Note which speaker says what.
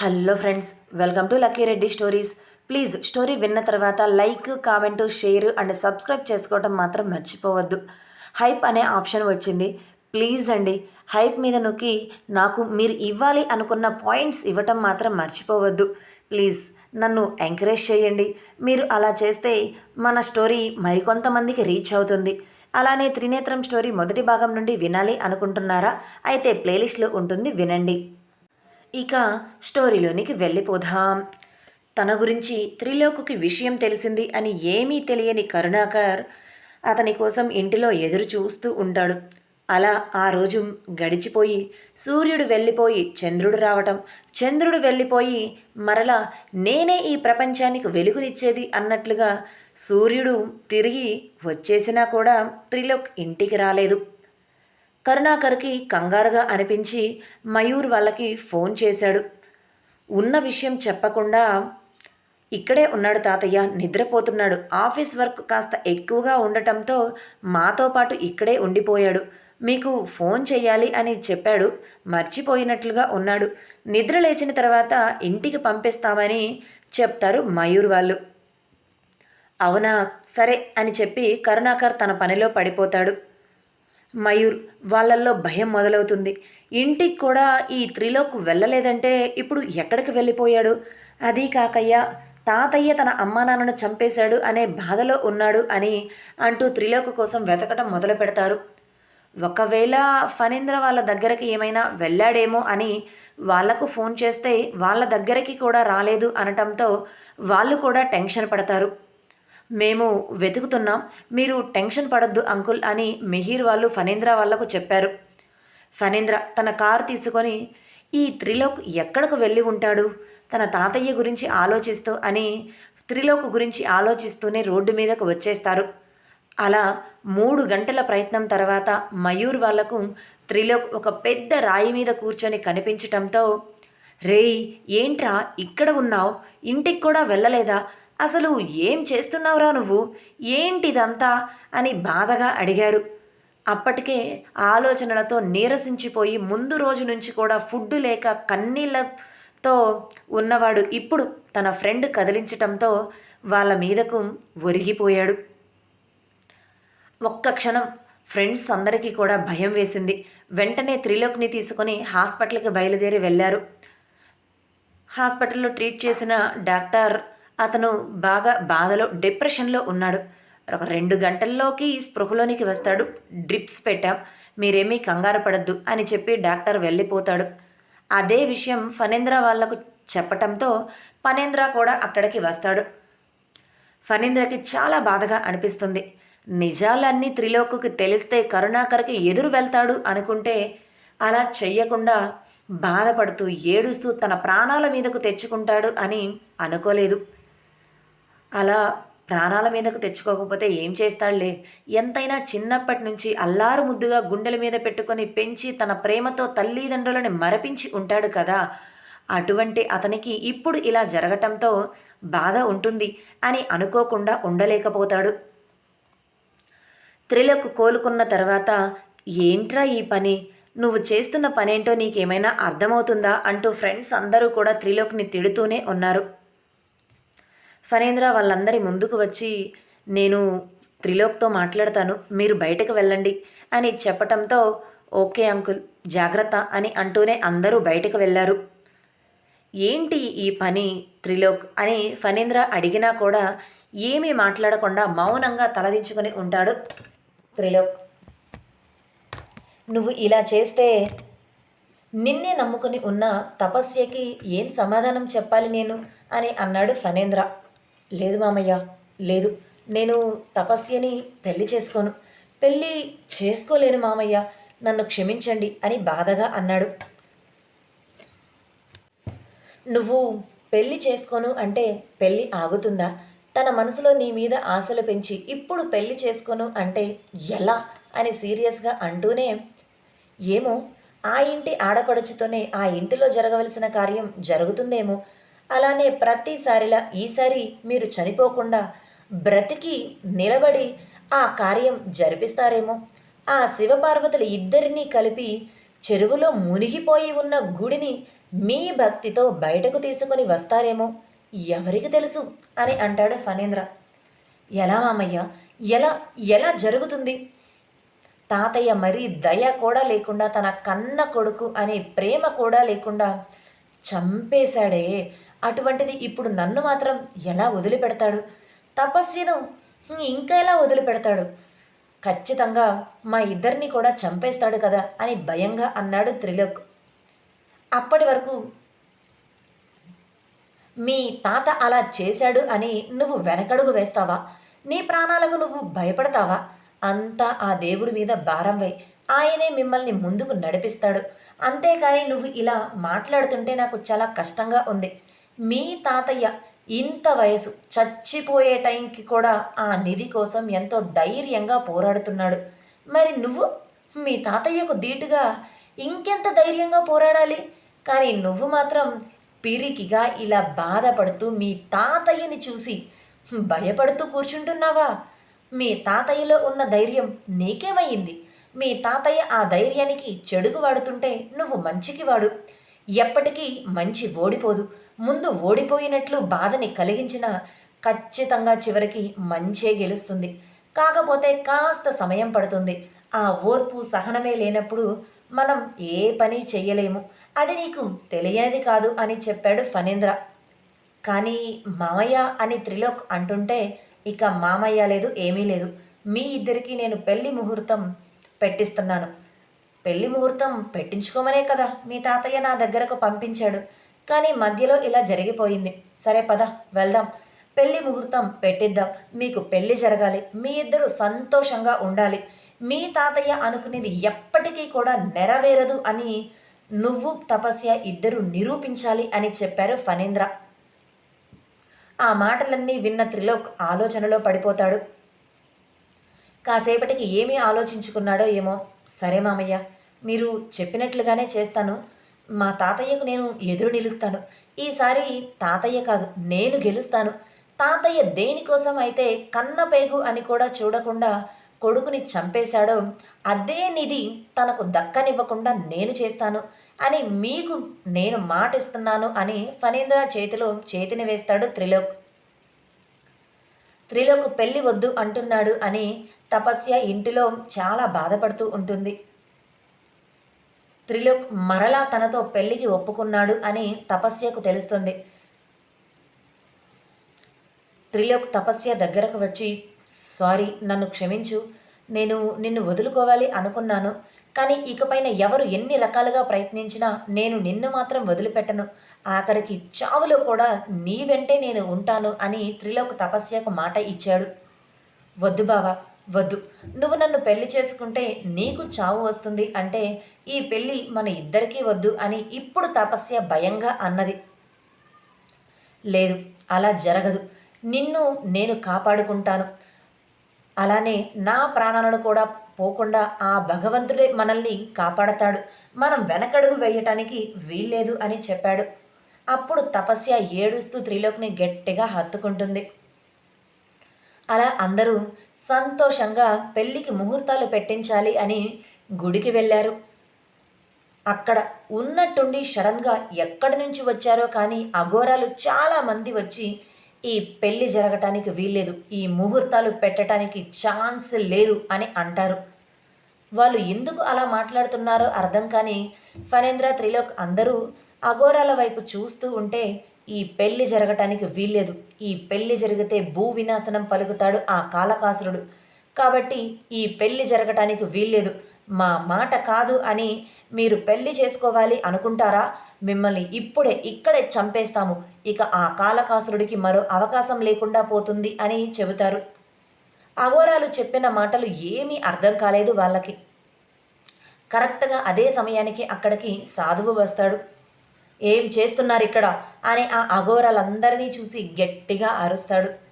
Speaker 1: Hello friends welcome to Lucky Reddy stories. Please story విన్న తర్వాత like comment share and subscribe చేసుకోవడం మాత్రం మర్చిపోవద్దు. హైప్ అనే ఆప్షన్ వచ్చింది. ప్లీజ్ అండి హైప్ మీద నొక్కి నాకు మీరు ఇవ్వాలి అనుకున్న పాయింట్స్ ఇవ్వటం మాత్రం మర్చిపోవద్దు. ప్లీజ్ నన్ను ఎంకరేజ్ చేయండి. మీరు అలా చేస్తే మన స్టోరీ మరికొంతమందికి రీచ్ అవుతుంది. అలానే త్రినేత్రం స్టోరీ మొదటి భాగం నుండి వినాలి అనుకుంటున్నారా? అయితే ప్లేలిస్ట్లో ఉంటుంది వినండి. ఇక స్టోరీలోనికి వెళ్ళిపోదాం. తన గురించి త్రిలోకుకి విషయం తెలిసింది అని ఏమీ తెలియని కరుణాకర్ అతని కోసం ఇంటిలో ఎదురు చూస్తూ ఉంటాడు. అలా ఆ రోజు గడిచిపోయి సూర్యుడు వెళ్ళిపోయి చంద్రుడు రావటం చంద్రుడు వెళ్ళిపోయి మరలా నేనే ఈ ప్రపంచానికి వెలుగునిచ్చేది అన్నట్లుగా సూర్యుడు తిరిగి వచ్చేసినా కూడా త్రిలోక్ ఇంటికి రాలేదు. కరుణాకర్కి కంగారుగా అనిపించి మయూర్ వాళ్ళకి ఫోన్ చేశాడు. ఉన్న విషయం చెప్పకుండా ఇక్కడే ఉన్నాడు తాతయ్య నిద్రపోతున్నాడు. ఆఫీస్ వర్క్ కాస్త ఎక్కువగా ఉండటంతో మాతో పాటు ఇక్కడే ఉండిపోయాడు. మీకు ఫోన్ చేయాలి అని చెప్పాడు. మర్చిపోయినట్లుగా ఉన్నాడు. నిద్ర లేచిన తర్వాత ఇంటికి పంపిస్తామని చెప్తారు మయూర్ వాళ్ళు. అవునా? సరే అని చెప్పి కరుణాకర్ తన పనిలో పడిపోతాడు. మయూర్ వాళ్ళల్లో భయం మొదలవుతుంది. ఇంటికి కూడా ఈ త్రిలోక్ వెళ్ళలేదంటే ఇప్పుడు ఎక్కడికి వెళ్ళిపోయాడు? అదీ కాకయ్య తాతయ్య తన అమ్మా నాన్నను చంపేశాడు అనే బాధలో ఉన్నాడు అని అంటూ త్రిలోక్ కోసం వెతకటం మొదలు పెడతారు. ఒకవేళ ఫణీంద్ర వాళ్ళ దగ్గరికి ఏమైనా వెళ్ళాడేమో అని వాళ్ళకు ఫోన్ చేస్తే వాళ్ళ దగ్గరికి కూడా రాలేదు అనటంతో వాళ్ళు కూడా టెన్షన్ పడతారు. మేము వెతుకుతున్నాం మీరు టెన్షన్ పడద్దు అంకుల్ అని మిహిర్ వాళ్ళు ఫనేంద్ర వాళ్ళకు చెప్పారు. ఫనేంద్ర తన కారు తీసుకొని ఈ త్రిలోక్ ఎక్కడకు వెళ్ళి ఉంటాడు? తన తాతయ్య గురించి ఆలోచిస్తూ అని త్రిలోక్ గురించి ఆలోచిస్తూనే రోడ్డు మీదకు వచ్చేస్తారు. అలా మూడు గంటల ప్రయత్నం తర్వాత మయూర్ వాళ్ళకు త్రిలోక్ ఒక పెద్ద రాయి మీద కూర్చొని కనిపించటంతో రేయ్ ఏంట్రా ఇక్కడ ఉన్నావు? ఇంటికి కూడా వెళ్ళలేదా? అసలు ఏం చేస్తున్నావురా నువ్వు? ఏంటిదంతా? అని బాధగా అడిగారు. అప్పటికే ఆలోచనలతో నీరసించిపోయి ముందు రోజు నుంచి కూడా ఫుడ్ లేక కన్నీళ్ళతో ఉన్నవాడు ఇప్పుడు తన ఫ్రెండ్ కదిలించటంతో వాళ్ళ మీదకు ఒరిగిపోయాడు. ఒక్క క్షణం ఫ్రెండ్స్ అందరికీ కూడా భయం వేసింది. వెంటనే త్రిలోక్ని తీసుకొని హాస్పిటల్కి బయలుదేరి వెళ్ళారు. హాస్పిటల్లో ట్రీట్ చేసిన డాక్టర్ అతను బాగా బాధలో డిప్రెషన్లో ఉన్నాడు. ఒక రెండు గంటల్లోకి స్పృహలోనికి వస్తాడు. డ్రిప్స్ పెట్టాం. మీరేమీ కంగారు పడద్దు అని చెప్పి డాక్టర్ వెళ్ళిపోతాడు. అదే విషయం ఫణేంద్ర వాళ్ళకు చెప్పటంతో ఫణేంద్ర కూడా అక్కడికి వస్తాడు. ఫణేంద్రకి చాలా బాధగా అనిపిస్తుంది. నిజాలన్నీ త్రిలోకుకి తెలిస్తే కరుణాకర్కి ఎదురు వెళ్తాడు అనుకుంటే అలా చెయ్యకుండా బాధపడుతూ ఏడుస్తూ తన ప్రాణాల మీదకు తెచ్చుకుంటాడు అని అనుకోలేదు. అలా ప్రాణాల మీదకు తెచ్చుకోకపోతే ఏం చేస్తాడులే ఎంతైనా చిన్నప్పటి నుంచి అల్లారు ముద్దుగా గుండెల మీద పెట్టుకొని పెంచి తన ప్రేమతో తల్లిదండ్రులను మరపించి ఉంటాడు కదా. అటువంటి అతనికి ఇప్పుడు ఇలా జరగటంతో బాధ ఉంటుంది అని అనుకోకుండా ఉండలేకపోతాడు. త్రిలకు కోలుకున్న తర్వాత ఏంట్రా ఈ పని? నువ్వు చేస్తున్న పనేంటో నీకేమైనా అర్థమవుతుందా? అంటూ ఫ్రెండ్స్ అందరూ కూడా త్రిలోక్ని తిడుతూనే ఉన్నారు. ఫణేంద్ర వాళ్ళందరి ముందుకు వచ్చి నేను త్రిలోక్తో మాట్లాడతాను మీరు బయటకు వెళ్ళండి అని చెప్పటంతో ఓకే అంకుల్ జాగ్రత్త అని అంటూనే అందరూ బయటకు వెళ్ళారు. ఏంటి ఈ పని త్రిలోక్? అని ఫణేంద్ర అడిగినా కూడా ఏమీ మాట్లాడకుండా మౌనంగా తలదించుకొని ఉంటాడు త్రిలోక్. నువ్వు ఇలా చేస్తే నిన్నే నమ్ముకుని ఉన్న తపస్యకి ఏం సమాధానం చెప్పాలి నేను? అని అన్నాడు ఫణేంద్ర. లేదు మామయ్య లేదు. నేను తపస్యని పెళ్ళి చేసుకోను. పెళ్ళి చేసుకోలేను మామయ్య. నన్ను క్షమించండి అని బాధగా అన్నాడు. నువ్వు పెళ్ళి చేసుకోను అంటే పెళ్ళి ఆగుతుందా? తన మనసులో నీ మీద ఆశలు పెంచి ఇప్పుడు పెళ్ళి చేసుకోను అంటే ఎలా? అని సీరియస్గా అంటూనే ఏమో ఆ ఇంటి ఆడపడుచుతోనే ఆ ఇంటిలో జరగవలసిన కార్యం జరుగుతుందేమో? అలానే ప్రతిసారిలా ఈసారి మీరు చనిపోకుండా బ్రతికి నిలబడి ఆ కార్యం జరిపిస్తారేమో. ఆ శివపార్వతులు ఇద్దరినీ కలిపి చెరువులో మునిగిపోయి ఉన్న గుడిని మీ భక్తితో బయటకు తీసుకొని వస్తారేమో ఎవరికి తెలుసు అని అంటాడు ఫణేంద్ర. ఎలా మామయ్య? ఎలా ఎలా జరుగుతుంది? తాతయ్య మరీ దయ కూడా లేకుండా తన కన్న కొడుకు అనే ప్రేమ కూడా లేకుండా చంపేశాడే. అటువంటిది ఇప్పుడు నన్ను మాత్రం ఎలా వదిలిపెడతాడు? తపస్సును ఇంకా ఎలా వదిలిపెడతాడు? ఖచ్చితంగా మా ఇద్దరిని కూడా చంపేస్తాడు కదా అని భయంగా అన్నాడు త్రిలోక్. అప్పటి వరకు మీ తాత అలా చేశాడు అని నువ్వు వెనకడుగు వేస్తావా? నీ ప్రాణాలకు నువ్వు భయపడతావా? అంతా ఆ దేవుడి మీద భారం వై ఆయనే మిమ్మల్ని ముందుకు నడిపిస్తాడు. అంతేకాని నువ్వు ఇలా మాట్లాడుతుంటే నాకు చాలా కష్టంగా ఉంది. మీ తాతయ్య ఇంత వయసు చచ్చిపోయే టైంకి కూడా ఆ నిధి కోసం ఎంతో ధైర్యంగా పోరాడుతున్నాడు. మరి నువ్వు? మీ తాతయ్యకు ధీటుగా ఇంకెంత ధైర్యంగా పోరాడాలి? కానీ నువ్వు మాత్రం పిరికిగా ఇలా బాధపడుతూ మీ తాతయ్యని చూసి భయపడుతూ కూర్చుంటున్నావా? మీ తాతయ్యలో ఉన్న ధైర్యం నీకేమయ్యింది మీ తాతయ్య ఆ ధైర్యానికి చెడుకు వాడుతుంటే నువ్వు మంచికి వాడు. ఎప్పటికీ మంచి ఓడిపోదు. ముందు ఓడిపోయినట్లు బాధని కలిగించిన ఖచ్చితంగా చివరికి మంచే గెలుస్తుంది. కాకపోతే కాస్త సమయం పడుతుంది. ఆ ఓర్పు సహనమే లేనప్పుడు మనం ఏ పని చెయ్యలేము. అది నీకు తెలియనిది కాదు అని చెప్పాడు ఫణేంద్ర. కానీ మామయ్య అని త్రిలోక్ అంటుంటే ఇక మామయ్య లేదు ఏమీ లేదు. మీ ఇద్దరికీ నేను పెళ్ళి ముహూర్తం పెట్టిస్తున్నాను. పెళ్ళి ముహూర్తం పెట్టించుకోమనే కదా మీ తాతయ్య నా దగ్గరకు పంపించాడు. కానీ మధ్యలో ఇలా జరిగిపోయింది. సరే పద వెళ్దాం. పెళ్ళి ముహూర్తం పెట్టిద్దాం. మీకు పెళ్ళి జరగాలి. మీ ఇద్దరు సంతోషంగా ఉండాలి. మీ తాతయ్య అనుకునేది ఎప్పటికీ కూడా నెరవేరదు అని నువ్వు తపస్య ఇద్దరు నిరూపించాలి అని చెప్పారు ఫణేంద్ర. ఆ మాటలన్నీ విన్న త్రిలోక్ ఆలోచనలో పడిపోతాడు. కాసేపటికి ఏమీ ఆలోచించుకున్నాడో ఏమో. సరే మామయ్య మీరు చెప్పినట్లుగానే చేస్తాను. మా తాతయ్యకు నేను ఎదురు నిలుస్తాను. ఈసారి తాతయ్య కాదు నేను గెలుస్తాను. తాతయ్య దేనికోసం అయితే కన్నపేగు అని కూడా చూడకుండా కొడుకుని చంపేశాడో అదే నిధి తనకు దక్కనివ్వకుండా నేను చేస్తాను అని మీకు నేను మాటిస్తున్నాను అని ఫణీంద్ర చేతిలో చేతిని వేస్తాడు త్రిలోక్. త్రిలోక్ పెళ్ళి వద్దు అంటున్నాడు అని తపస్య ఇంటిలో చాలా బాధపడుతూ ఉంటుంది. త్రిలోక్ మరలా తనతో పెళ్ళికి ఒప్పుకున్నాడు అని తపస్యకు తెలుస్తుంది. త్రిలోక్ తపస్య దగ్గరకు వచ్చి సారీ నన్ను క్షమించు. నేను నిన్ను వదులుకోవాలి అనుకున్నాను. కానీ ఇకపైన ఎవరు ఎన్ని రకాలుగా ప్రయత్నించినా నేను నిన్ను మాత్రం వదిలిపెట్టను. ఆఖరికి చావులో కూడా నీ వెంటే నేను ఉంటాను అని త్రిలోక్ తపస్యకు మాట ఇచ్చాడు. వద్దు బావా వద్దు. నువ్వు నన్ను పెళ్ళి చేసుకుంటే నీకు చావు వస్తుంది అంటే ఈ పెళ్ళి మన ఇద్దరికీ వద్దు అని ఇప్పుడు తపస్య భయంగా అన్నది. లేదు అలా జరగదు. నిన్ను నేను కాపాడుకుంటాను. అలానే నా ప్రాణాలను కూడా పోకుండా ఆ భగవంతుడే మనల్ని కాపాడతాడు. మనం వెనకడుగు వేయటానికి వీల్లేదు అని చెప్పాడు. అప్పుడు తపస్య ఏడుస్తూ త్రిలోక్ని గట్టిగా హత్తుకుంటుంది. అలా అందరూ సంతోషంగా పెళ్ళికి ముహూర్తాలు పెట్టించాలి అని గుడికి వెళ్ళారు. అక్కడ ఉన్నట్టుండి సడన్గా ఎక్కడి నుంచి వచ్చారో కానీ అఘోరాలు చాలామంది వచ్చి ఈ పెళ్ళి జరగటానికి వీల్లేదు ఈ ముహూర్తాలు పెట్టడానికి ఛాన్స్ లేదు అని అంటారు. వాళ్ళు ఎందుకు అలా మాట్లాడుతున్నారో అర్థం కానీ ఫనేంద్ర త్రిలోక్ అందరూ అఘోరాల వైపు చూస్తూ ఉంటే ఈ పెళ్ళి జరగటానికి వీల్లేదు. ఈ పెళ్ళి జరిగితే భూ వినాశనం పలుకుతాడు ఆ కాలకాసురుడు. కాబట్టి ఈ పెళ్ళి జరగటానికి వీల్లేదు. మా మాట కాదు అని మీరు పెళ్ళి చేసుకోవాలి అనుకుంటారా? మిమ్మల్ని ఇప్పుడే ఇక్కడే చంపేస్తాము. ఇక ఆ కాలకాసురుడికి మరో అవకాశం లేకుండా పోతుంది అని చెబుతారు. అఘోరాలు చెప్పిన మాటలు ఏమీ అర్థం కాలేదు వాళ్ళకి. కరెక్ట్గా అదే సమయానికి అక్కడికి సాధువు వస్తాడు. ఏం చేస్తున్నారు ఇక్కడ? అని ఆ అఘోరాలందరినీ చూసి గట్టిగా అరుస్తాడు.